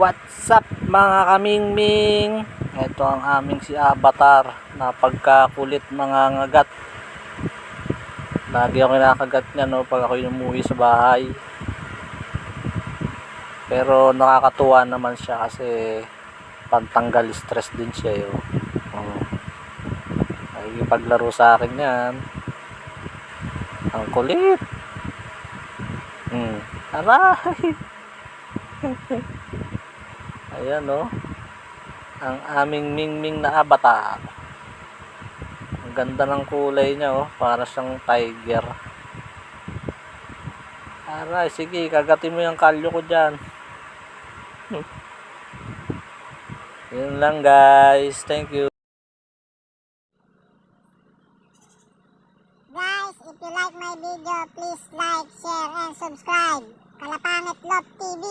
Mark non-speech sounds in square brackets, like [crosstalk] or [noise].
What's up mga kamingming? Ito ang aming si Avatar na pagkakulit mga ngagat. Lagi ako kinakagat niya no pag ako umuwi sa bahay. Pero nakakatuwa naman siya kasi pantanggal stress din siya yo. Oh. Nakikipaglaro sa akin yan. Ang kulit. Hmm. Aray! [laughs] Ayan no. Ang aming mingming na avatar. Ang ganda ng kulay niya oh, para siyang tiger. Aray, sige, kagatin mo yung kalyo ko diyan. [laughs] Yun lang guys. Thank you. Guys, if you like my video, please like, share, and subscribe. Kalapangit Love TV.